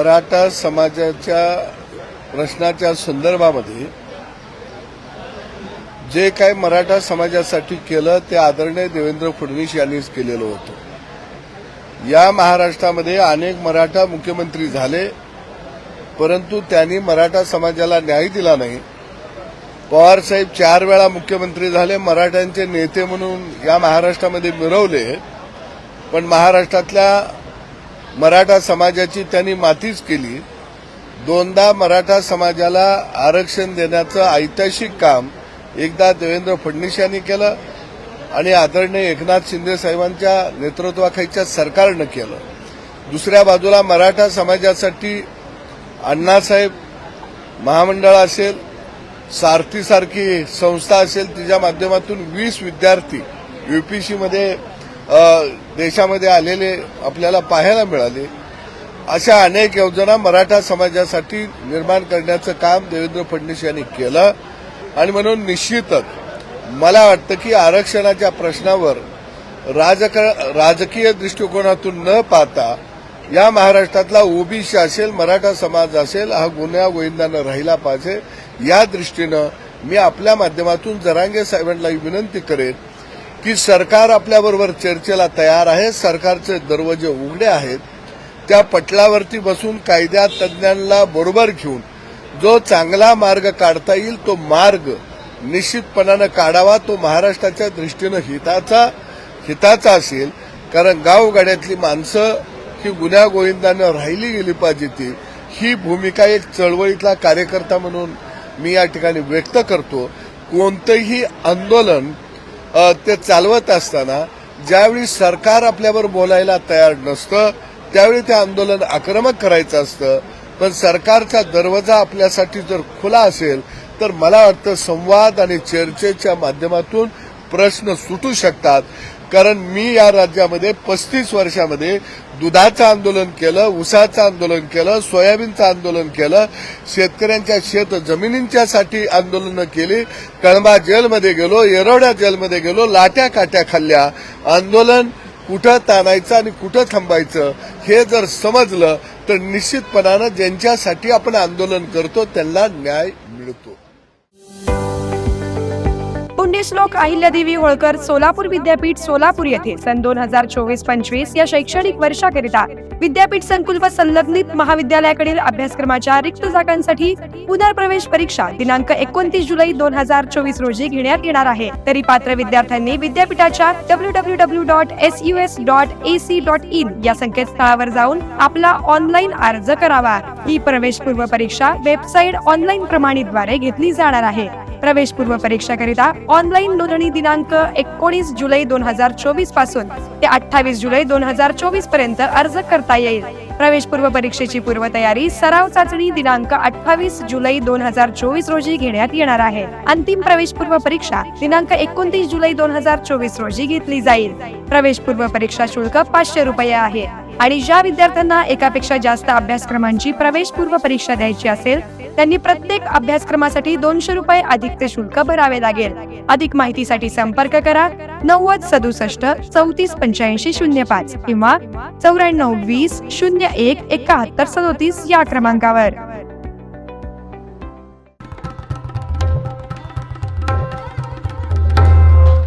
मराठा समाजाच्या प्रश्नाच्या संदर्भामध्ये जे काय मराठा समाजासाठी केलं ते आदरणीय देवेंद्र फडणवीस यांनीच केलेलं होतं. या महाराष्ट्रामध्ये अनेक मराठा मुख्यमंत्री झाले परंतु त्यांनी मराठा समाजाला न्याय दिला नाही. पवारसाहेब चार वेळा मुख्यमंत्री झाले मराठ्यांचे नेते म्हणून या महाराष्ट्रामध्ये मिरवले पण महाराष्ट्रातल्या मराठा समाजाची त्यांनी मातीच केली. दोनदा मराठा समाजाला आरक्षण देण्याचं ऐतिहासिक काम एकदा देवेंद्र फडणवीस यांनी केलं आणि आदरणीय एकनाथ शिंदे साहेबांच्या नेतृत्वाखालीच्या सरकारनं केलं. दुसऱ्या बाजूला मराठा समाजासाठी अण्णासाहेब महामंडळ असेल सारथीसारखी संस्था असेल तिच्या माध्यमातून वीस विद्यार्थी युपीसीमध्ये देशामध्ये आलेले आपल्याला पाहायला मिळाले. अशा अनेक योजना मराठा समाजासाठी निर्माण करण्याचं काम देवेंद्र फडणवीस यांनी केलं. आणि म्हणून निश्चितच मला वाटतं की आरक्षणाच्या प्रश्नावर राजक राजकीय दृष्टिकोनातून न पाहता या महाराष्ट्रातला ओबीसी असेल मराठा समाज असेल हा गुन्हा गोविंदानं राहिला पाहिजे. या दृष्टीनं मी आपल्या माध्यमातून जरांगे साहेबांना विनंती करेन की सरकार आपल्याबरोबर चर्चेला तयार आहे सरकारचे दरवाजे उघडे आहेत त्या पटलावरती बसून कायद्या तज्ज्ञांना बरोबर घेऊन जो चांगला मार्ग काढता येईल तो मार्ग निश्चितपणानं काढावा तो महाराष्ट्राच्या दृष्टीनं हिताचा हिताचा असेल. कारण गावगाड्यातली माणसं ही गुन्ह्या गोविंदानं राहिली गेली पाहिजे ती. ही भूमिका एक चळवळीतला कार्यकर्ता म्हणून मी या ठिकाणी व्यक्त करतो. कोणतंही आंदोलन ते चालवत असताना ज्यावेळी सरकार आपल्यावर बोलायला तयार नसतं त्यावेळी ते आंदोलन आक्रमक करायचं असतं. पण सरकारचा दरवाजा आपल्यासाठी जर खुला असेल तर मला वाटतं संवाद आणि चर्चेच्या माध्यमातून प्रश्न सुटू शकतात. कारण मी या राज्यामध्ये पस्तीस वर्षामध्ये दुधाचं आंदोलन केलं उसाचं आंदोलन केलं सोयाबीनचं आंदोलन केलं शेतकऱ्यांच्या शेत जमिनींच्यासाठी आंदोलनं केली कळंबा जेलमध्ये गेलो येरवड्या जेलमध्ये गेलो लाट्या काट्या खाल्ल्या. आंदोलन कुठं ताणायचं आणि कुठं थांबायचं हे जर समजलं तर निश्चितपणानं ज्यांच्यासाठी आपण आंदोलन करतो त्यांना न्याय मिळतो. पुण्यश्लोक अहिल्यादेवी होळकर सोलापूर विद्यापीठ सोलापूर येथे सन दोन हजार चोवीस पंचवीस या शैक्षणिक वर्षाकरिता विद्यापीठ संकुल व संलग्नित महाविद्यालयाकडील अभ्यासक्रमाच्या रिक्त जागांसाठी पुनर्प्रवेश परीक्षा दिनांक एकोणतीस जुलै दोन हजार चोवीस रोजी घेण्यात येणार आहे. तरी पात्र विद्यार्थ्यांनी विद्यापीठाच्या W W W dot S U S dot A C dot in या संकेतस्थळावर जाऊन आपला ऑनलाईन अर्ज करावा. ही प्रवेशपूर्व परीक्षा वेबसाईट ऑनलाईन प्रमाणितद्वारे घेतली जाणार आहे. प्रवेशपूर्व परीक्षाकरिता ऑनलाईन नोंदणी दिनांक एकोणीस जुलै दोन हजार चोवीसपासून ते अठ्ठावीस जुलै दोन हजार चोवीसपर्यंत अर्ज करता येईल. प्रवेशपूर्व परीक्षेची पूर्वतयारी सराव चाचणी दिनांक अठ्ठावीस जुलै दोन हजार चोवीस रोजी घेण्यात येणार आहे. अंतिम प्रवेशपूर्व परीक्षा दिनांक एकोणतीस जुलै दोन हजार चोवीस रोजी घेतली जाईल. प्रवेशपूर्व परीक्षा शुल्क पाचशे रुपये आहे. आणि ज्या विद्यार्थ्यांना एकापेक्षा जास्त अभ्यासक्रमांची प्रवेशपूर्व परीक्षा द्यायची असेल त्यांनी प्रत्येक अभ्यासक्रमासाठी दोनशे रुपये अधिकचे शुल्क भरावे लागेल. अधिक माहितीसाठी संपर्क करा नव्वद सदुसष्ट चौतीस पंच्याऐंशी शून्य पाच किंवा चौऱ्याण्णव वीस शून्य एक एकाहत्तर सदोतीस या क्रमांकावर.